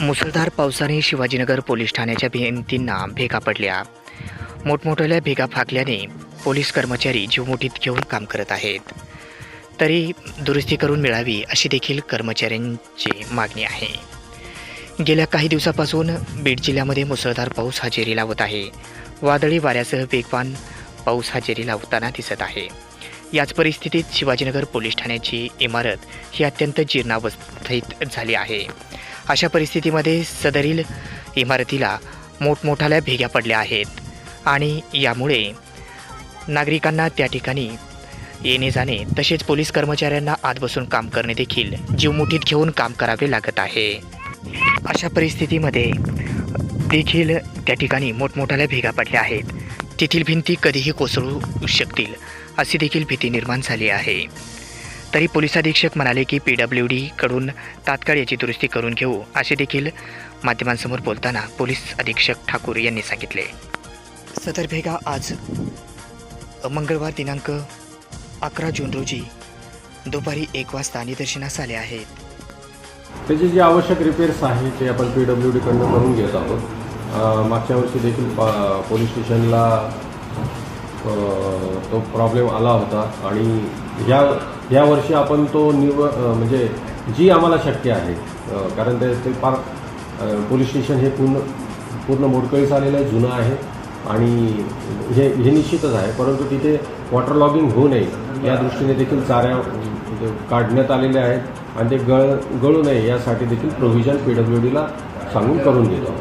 मुसळधार पावसाने शिवाजीनगर पोलीस ठाण्याच्या भिंतींना भेगा पडल्या. मोठमोठ्या भेगा फाकल्याने पोलीस कर्मचारी जीवमुठीत घेऊन काम करत आहेत. तरी दुरुस्ती करून मिळावी अशी देखील कर्मचाऱ्यांची मागणी आहे. गेल्या काही दिवसापासून बीड जिल्ह्यामध्ये मुसळधार पाऊस हजेरी लावत आहे. वादळी वाऱ्यासह वेगवान पाऊस हजेरी लावताना दिसत आहे. याच परिस्थितीत शिवाजीनगर पोलीस ठाण्याची इमारत ही अत्यंत जीर्णावस्थेत झाली आहे. अशा परिस्थितीमध्ये सदरील इमारतीला मोठमोठाल्या भेग्या पडल्या आहेत. आणि यामुळे नागरिकांना त्या ठिकाणी येणे जाणे तसेच पोलीस कर्मचाऱ्यांना आत बसून काम करणे देखील जीवमुठीत घेऊन काम करावे लागत आहे. अशा परिस्थितीमध्ये देखील त्या ठिकाणी मोठमोठ्याल्या भेगा पडल्या आहेत. तेथील भिंती कधीही कोसळू शकतील अशी देखील भीती निर्माण झाली आहे. तरी पोलीस अधीक्षक म्हणाले की पी डब्ल्यू डीकडून तात्काळ याची दुरुस्ती करून घेऊ असे देखील माध्यमांसमोर बोलताना पोलीस अधीक्षक ठाकूर यांनी सांगितले. सदर भेगा आज मंगळवार दिनांक अकरा जून रोजी दुपारी एक वाजता निदर्शनास आले आहेत. त्याचे जे आवश्यक रिपेअर्स आहे ते आपण पी डब्ल्यू डीकडनं करून घेत आहोत. मागच्या वर्षी देखील पा- पोलीस स्टेशनला तो प्रॉब्लेम आला होता. आणि ह्या ह्या वर्षी आपण तो निव म्हणजे जी आम्हाला शक्य आहे कारण ते ते फार पोलीस स्टेशन हे पूर्ण पूर्ण मोडकळीस आलेलं आहे जुनं आहे. आणि हे हे निश्चितच आहे परंतु तिथे वॉटर लॉगिंग होऊ नये या दृष्टीने देखील चाऱ्या म्हणजे काढण्यात आलेल्या आहेत. आणि ते गळ गळू नये यासाठी देखील प्रोव्हिजन पी डब्ल्यू डीला सांगून करून घेतो